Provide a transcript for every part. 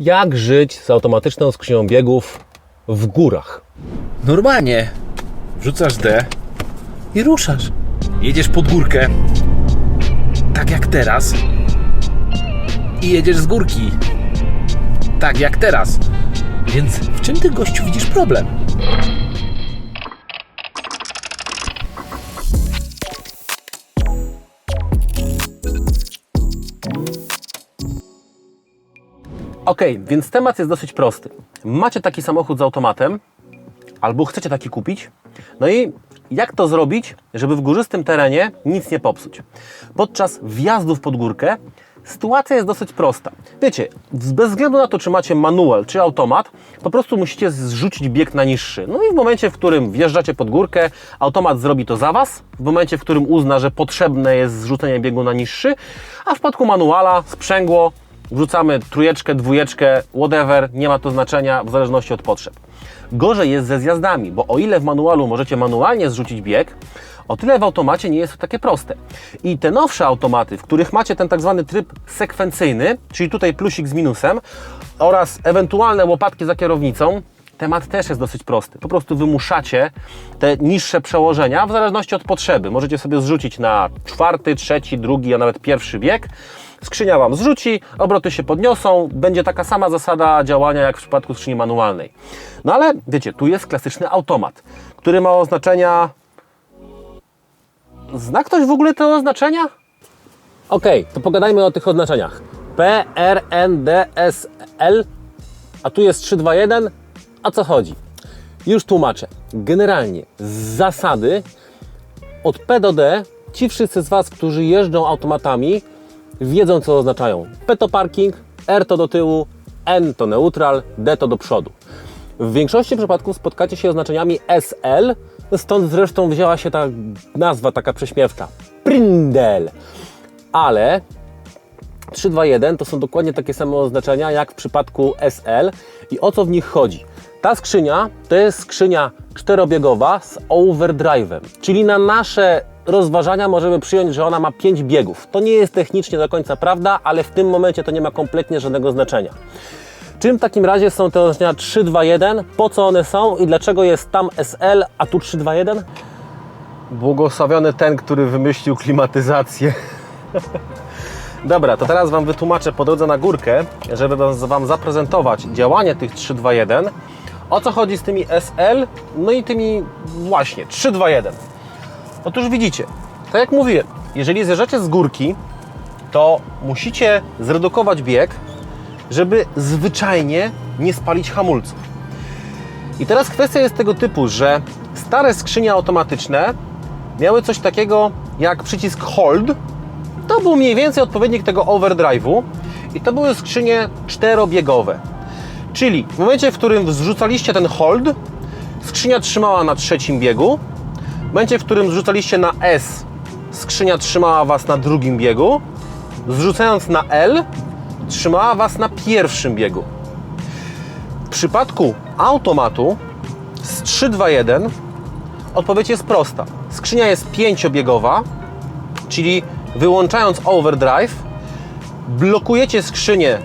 Jak żyć z automatyczną skrzynią biegów w górach? Normalnie. Wrzucasz D i ruszasz. Jedziesz pod górkę. Tak jak teraz. I jedziesz z górki. Tak jak teraz. Więc w czym ty gościu widzisz problem? Ok, więc temat jest dosyć prosty. Macie taki samochód z automatem, albo chcecie taki kupić. No i jak to zrobić, żeby w górzystym terenie nic nie popsuć? Podczas wjazdów pod górkę sytuacja jest dosyć prosta. Wiecie, bez względu na to, czy macie manual, czy automat, po prostu musicie zrzucić bieg na niższy. No i w momencie, w którym wjeżdżacie pod górkę, automat zrobi to za Was. W momencie, w którym uzna, że potrzebne jest zrzucenie biegu na niższy, a w przypadku manuala sprzęgło wrzucamy trójeczkę, dwójeczkę, whatever, nie ma to znaczenia w zależności od potrzeb. Gorzej jest ze zjazdami, bo o ile w manualu możecie manualnie zrzucić bieg, o tyle w automacie nie jest to takie proste. I te nowsze automaty, w których macie ten tak zwany tryb sekwencyjny, czyli tutaj plusik z minusem oraz ewentualne łopatki za kierownicą, temat też jest dosyć prosty. Po prostu wymuszacie te niższe przełożenia w zależności od potrzeby. Możecie sobie zrzucić na czwarty, trzeci, drugi, a nawet pierwszy bieg. Skrzynia Wam zrzuci, obroty się podniosą, będzie taka sama zasada działania jak w przypadku skrzyni manualnej. No ale wiecie, tu jest klasyczny automat, który ma oznaczenia... Zna ktoś w ogóle te oznaczenia? Ok, to pogadajmy o tych oznaczeniach. P, R, N, D, S, L, a tu jest 3, 2, 1. A co chodzi? Już tłumaczę. Generalnie z zasady od P do D ci wszyscy z Was, którzy jeżdżą automatami, wiedzą co oznaczają. P to parking, R to do tyłu, N to neutral, D to do przodu. W większości przypadków spotkacie się oznaczeniami SL, stąd zresztą wzięła się ta nazwa taka prześmiewcza. Prindel. Ale 3, 2, 1 to są dokładnie takie same oznaczenia jak w przypadku SL i o co w nich chodzi. Ta skrzynia to jest skrzynia czterobiegowa z overdrive'em, czyli na nasze rozważania możemy przyjąć, że ona ma 5 biegów. To nie jest technicznie do końca prawda, ale w tym momencie to nie ma kompletnie żadnego znaczenia. Czym w takim razie są te oznaczenia 3, 2, 1? Po co one są i dlaczego jest tam SL, a tu 3, 2, 1? Błogosławiony ten, który wymyślił klimatyzację. Dobra, to teraz Wam wytłumaczę po drodze na górkę, żeby wam- zaprezentować działanie tych 3, 2, 1. O co chodzi z tymi SL, no i tymi właśnie 3, 2, 1. Otóż widzicie, tak jak mówiłem, jeżeli zjeżdżacie z górki, to musicie zredukować bieg, żeby zwyczajnie nie spalić hamulców. I teraz kwestia jest tego typu, że stare skrzynie automatyczne miały coś takiego jak przycisk hold. To był mniej więcej odpowiednik tego overdrive'u i to były skrzynie czterobiegowe. Czyli w momencie, w którym zrzucaliście ten hold, skrzynia trzymała na trzecim biegu. Momencie, w którym zrzucaliście na S, skrzynia trzymała Was na drugim biegu. Zrzucając na L, trzymała Was na pierwszym biegu. W przypadku automatu z 3-2-1 odpowiedź jest prosta. Skrzynia jest pięciobiegowa, czyli wyłączając overdrive, blokujecie skrzynię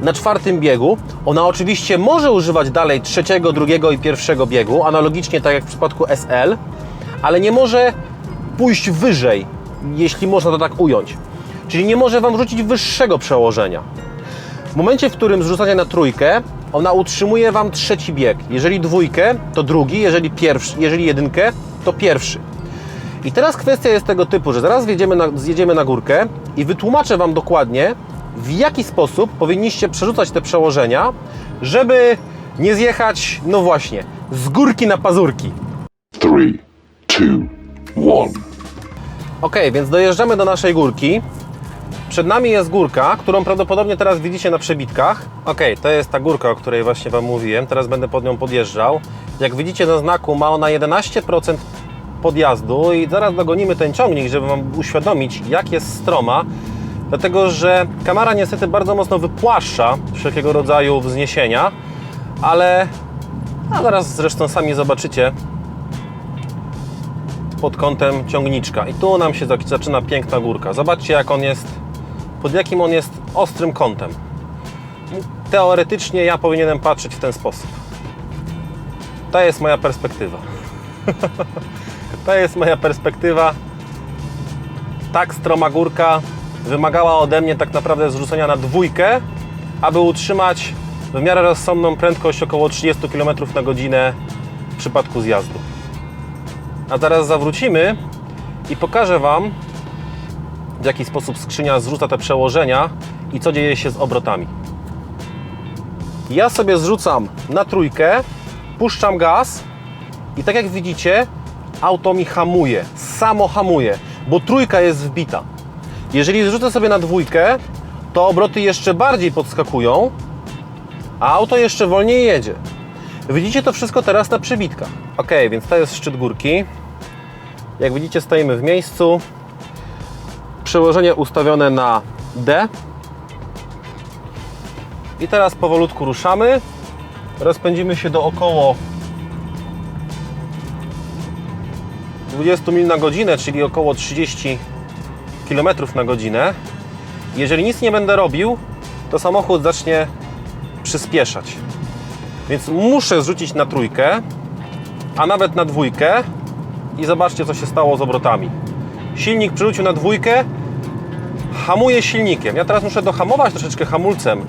na czwartym biegu. Ona oczywiście może używać dalej trzeciego, drugiego i pierwszego biegu, analogicznie tak jak w przypadku SL, ale nie może pójść wyżej, jeśli można to tak ująć. Czyli nie może Wam rzucić wyższego przełożenia. W momencie, w którym zrzucacie na trójkę, ona utrzymuje Wam trzeci bieg. Jeżeli dwójkę, to drugi, jeżeli, pierwszy, jeżeli jedynkę, to pierwszy. I teraz kwestia jest tego typu, że zaraz zjedziemy na, zjedziemy na górkę i wytłumaczę Wam dokładnie, w jaki sposób powinniście przerzucać te przełożenia, żeby nie zjechać, no właśnie, z górki na pazurki. Three, two, one. Ok, więc dojeżdżamy do naszej górki. Przed nami jest górka, którą prawdopodobnie teraz widzicie na przebitkach. Ok, to jest ta górka, o której właśnie Wam mówiłem. Teraz będę pod nią podjeżdżał. Jak widzicie na znaku, ma ona 11% podjazdu i zaraz dogonimy ten ciągnik, żeby Wam uświadomić, jak jest stroma. Dlatego, że kamera niestety bardzo mocno wypłaszcza wszelkiego rodzaju wzniesienia, ale a zaraz zresztą sami zobaczycie, pod kątem ciągniczka. I tu nam się zaczyna piękna górka. Zobaczcie, jak on jest, pod jakim on jest ostrym kątem. teoretycznie ja powinienem patrzeć w ten sposób. To jest moja perspektywa. to jest moja perspektywa. Tak stroma górka wymagała ode mnie tak naprawdę zrzucenia na dwójkę, aby utrzymać w miarę rozsądną prędkość około 30 km na godzinę w przypadku zjazdu. A teraz zawrócimy i pokażę Wam, w jaki sposób skrzynia zrzuca te przełożenia i co dzieje się z obrotami. Ja sobie zrzucam na trójkę, puszczam gaz i tak jak widzicie, auto mi hamuje, samo hamuje, bo trójka jest wbita. Jeżeli zrzucę sobie na dwójkę, to obroty jeszcze bardziej podskakują, a auto jeszcze wolniej jedzie. Widzicie to wszystko teraz na przybitkach. Ok, więc to jest szczyt górki. Jak widzicie, stoimy w miejscu. Przełożenie ustawione na D. I teraz powolutku ruszamy. Rozpędzimy się do około 20 mil na godzinę, czyli około 30 km na godzinę. Jeżeli nic nie będę robił, to samochód zacznie przyspieszać. Więc muszę zrzucić na trójkę, a nawet na dwójkę i zobaczcie, co się stało z obrotami. Silnik przerzucił na dwójkę, hamuje silnikiem. Ja teraz muszę dohamować troszeczkę hamulcem,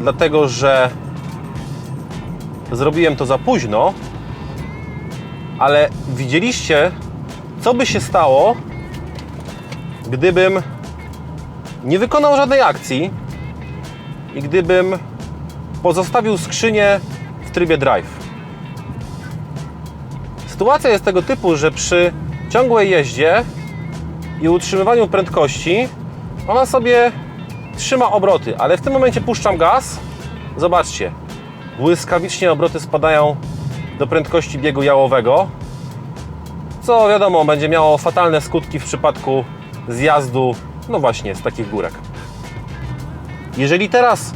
dlatego że zrobiłem to za późno, ale widzieliście, co by się stało, gdybym nie wykonał żadnej akcji i gdybym pozostawił skrzynię w trybie drive. Sytuacja jest tego typu, że przy ciągłej jeździe i utrzymywaniu prędkości ona sobie trzyma obroty, ale w tym momencie puszczam gaz. Zobaczcie, błyskawicznie obroty spadają do prędkości biegu jałowego, co wiadomo będzie miało fatalne skutki w przypadku zjazdu, no właśnie, z takich górek. Jeżeli teraz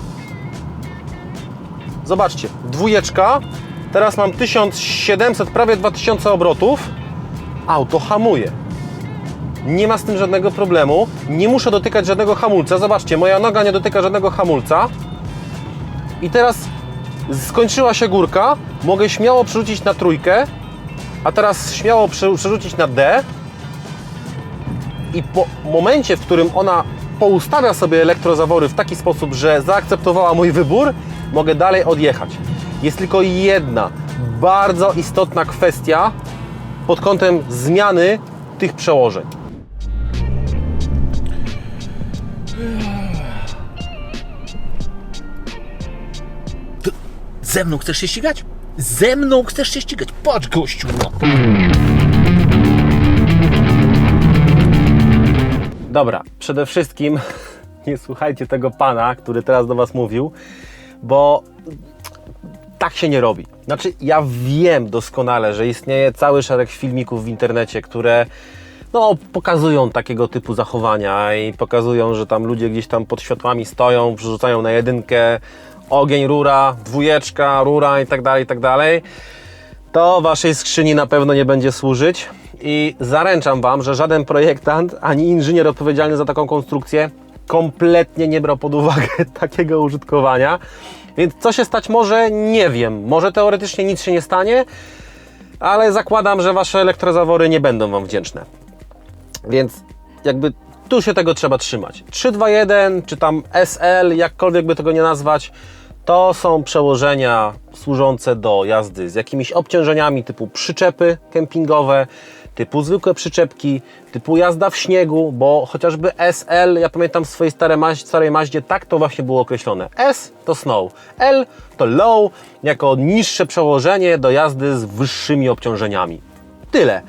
Zobaczcie, dwójeczka. Teraz mam 1700, prawie 2000 obrotów. Auto hamuje. Nie ma z tym żadnego problemu. Nie muszę dotykać żadnego hamulca. Zobaczcie, moja noga nie dotyka żadnego hamulca. I teraz skończyła się górka. Mogę śmiało przerzucić na trójkę. A teraz śmiało prze- przerzucić na D. I po momencie, w którym ona poustawia sobie elektrozawory w taki sposób, że zaakceptowała mój wybór, mogę dalej odjechać. Jest tylko jedna bardzo istotna kwestia pod kątem zmiany tych przełożeń. Ze mną chcesz się ścigać? Ze mną chcesz się ścigać? Patrz, gościu, no. Dobra, przede wszystkim nie słuchajcie tego pana, który teraz do Was mówił, bo tak się nie robi. Znaczy, ja wiem doskonale, że istnieje cały szereg filmików w internecie, które no, pokazują takiego typu zachowania i pokazują, że tam ludzie gdzieś tam pod światłami stoją, przerzucają na jedynkę ogień, rura, dwójeczka, rura i tak dalej, i tak dalej. To Waszej skrzyni na pewno nie będzie służyć i zaręczam Wam, że żaden projektant ani inżynier odpowiedzialny za taką konstrukcję kompletnie nie brał pod uwagę takiego użytkowania. Więc co się stać może, nie wiem. Może teoretycznie nic się nie stanie, ale zakładam, że Wasze elektrozawory nie będą Wam wdzięczne. Więc jakby tu się tego trzeba trzymać. 321 czy tam SL, jakkolwiek by tego nie nazwać, to są przełożenia służące do jazdy z jakimiś obciążeniami typu przyczepy kempingowe, typu zwykłe przyczepki, typu jazda w śniegu, bo chociażby SL, ja pamiętam w swojej starej, maź, starej maździe, tak to właśnie było określone. S to snow, L to low, jako niższe przełożenie do jazdy z wyższymi obciążeniami. Tyle.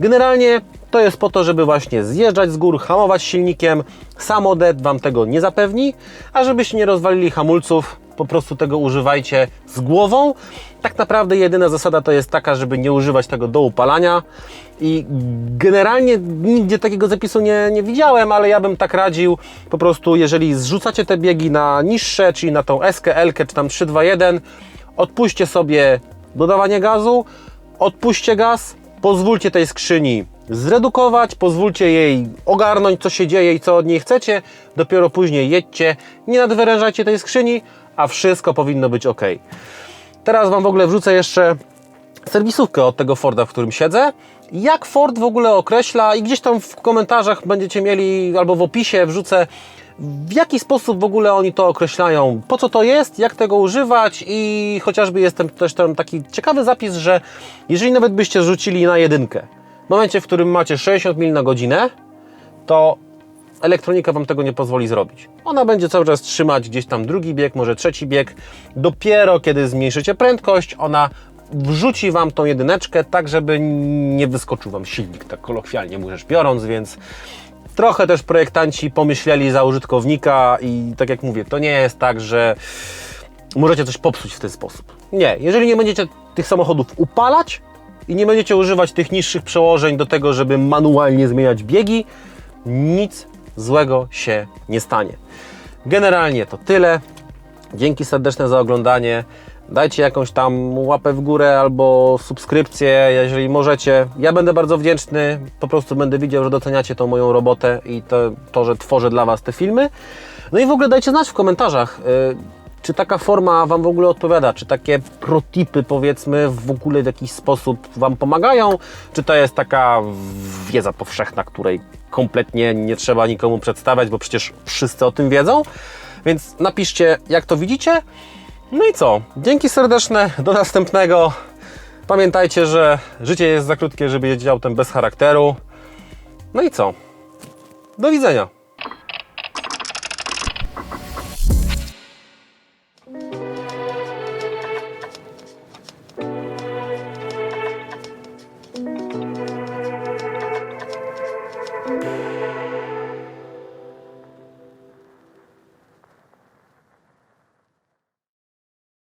Generalnie to jest po to, żeby właśnie zjeżdżać z gór, hamować silnikiem. Samodet Wam tego nie zapewni, a żebyście nie rozwalili hamulców, po prostu tego używajcie z głową. Tak naprawdę jedyna zasada to jest taka, żeby nie używać tego do upalania i generalnie nigdzie takiego zapisu nie, nie widziałem, ale ja bym tak radził, po prostu jeżeli zrzucacie te biegi na niższe, czyli na tą SK, L, czy tam 321, odpuśćcie sobie dodawanie gazu, odpuśćcie gaz, pozwólcie tej skrzyni zredukować, pozwólcie jej ogarnąć, co się dzieje i co od niej chcecie, dopiero później jedźcie, nie nadwyrężajcie tej skrzyni, a wszystko powinno być ok. Teraz Wam w ogóle wrzucę jeszcze serwisówkę od tego Forda, w którym siedzę. Jak Ford w ogóle określa i gdzieś tam w komentarzach będziecie mieli albo w opisie wrzucę w jaki sposób w ogóle oni to określają, po co to jest, jak tego używać i chociażby jestem też tam taki ciekawy zapis, że jeżeli nawet byście rzucili na jedynkę, w momencie, w którym macie 60 mil na godzinę, to elektronika Wam tego nie pozwoli zrobić. Ona będzie cały czas trzymać gdzieś tam drugi bieg, może trzeci bieg. Dopiero kiedy zmniejszycie prędkość, ona wrzuci Wam tą jedyneczkę, tak żeby nie wyskoczył Wam silnik, tak kolokwialnie mu rzecz biorąc, więc trochę też projektanci pomyśleli za użytkownika i tak jak mówię, to nie jest tak, że możecie coś popsuć w ten sposób. Nie, jeżeli nie będziecie tych samochodów upalać i nie będziecie używać tych niższych przełożeń do tego, żeby manualnie zmieniać biegi, nic złego się nie stanie. Generalnie to tyle. Dzięki serdeczne za oglądanie. Dajcie jakąś tam łapę w górę albo subskrypcję, jeżeli możecie. Ja będę bardzo wdzięczny. Po prostu będę widział, że doceniacie tą moją robotę i to, to że tworzę dla Was te filmy. No i w ogóle dajcie znać w komentarzach, y, czy taka forma Wam w ogóle odpowiada, czy takie protipy powiedzmy w ogóle w jakiś sposób Wam pomagają, czy to jest taka wiedza powszechna, której kompletnie nie trzeba nikomu przedstawiać, bo przecież wszyscy o tym wiedzą. Więc napiszcie, jak to widzicie. No i co? Dzięki serdeczne, do następnego. Pamiętajcie, że życie jest za krótkie, żeby jeździć autem bez charakteru. No i co? Do widzenia.